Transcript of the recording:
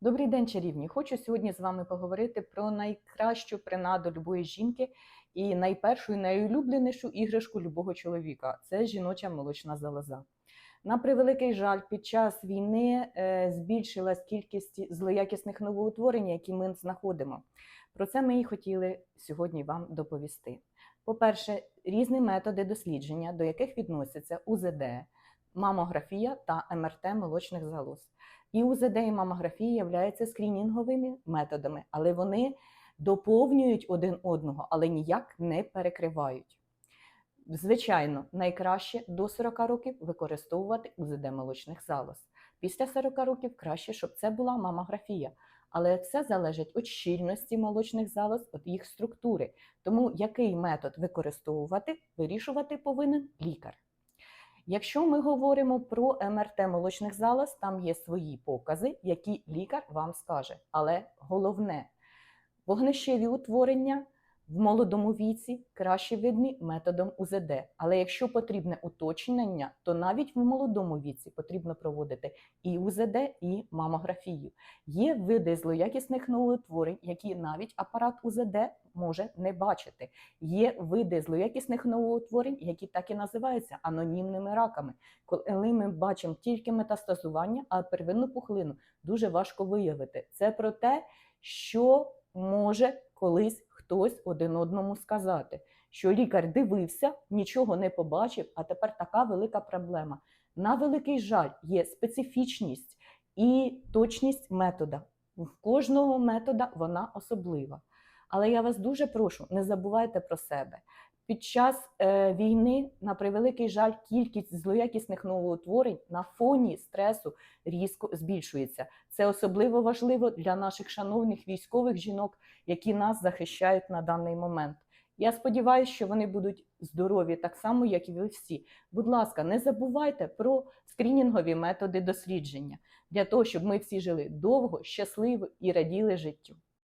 Добрий день, чарівні! Хочу сьогодні з вами поговорити про найкращу принаду любої жінки і найпершу і найулюбленішу іграшку любого чоловіка це жіноча молочна залоза. На превеликий жаль, під час війни е, збільшилась кількість злоякісних новоутворень, які ми знаходимо. Про це ми і хотіли сьогодні вам доповісти. По-перше, різні методи дослідження, до яких відносяться УЗД, мамографія та МРТ молочних залоз. І УЗД і мамографія являються скринінговими методами, але вони доповнюють один одного, але ніяк не перекривають. Звичайно, найкраще до 40 років використовувати УЗД молочних залоз. Після 40 років краще, щоб це була мамографія. Але все залежить від щільності молочних залоз, від їх структури. Тому який метод використовувати, вирішувати повинен лікар. Якщо ми говоримо про МРТ молочних залоз, там є свої покази, які лікар вам скаже. Але головне, вогнищеві утворення в молодому віці краще видні методом УЗД. Але якщо потрібне уточнення, то навіть в молодому віці потрібно проводити і УЗД, і мамографію. Є види злоякісних новоутворень, які навіть апарат УЗД може не бачити. Є види злоякісних новоутворень, які так і називаються анонімними раками. Коли ми бачимо тільки метастазування, а первинну пухлину дуже важко виявити. Це про те, що може колись хтось один одному сказати, що лікар дивився, нічого не побачив, а тепер така велика проблема. На великий жаль, є специфічність і точність метода. В кожного метода вона особлива. Але я вас дуже прошу, не забувайте про себе. Під час е, війни, на превеликий жаль, кількість злоякісних новоутворень на фоні стресу різко збільшується. Це особливо важливо для наших шановних військових жінок, які нас захищають на даний момент. Я сподіваюся, що вони будуть здорові так само, як і ви всі. Будь ласка, не забувайте про скринінгові методи дослідження для того, щоб ми всі жили довго, щасливо і раділи життю.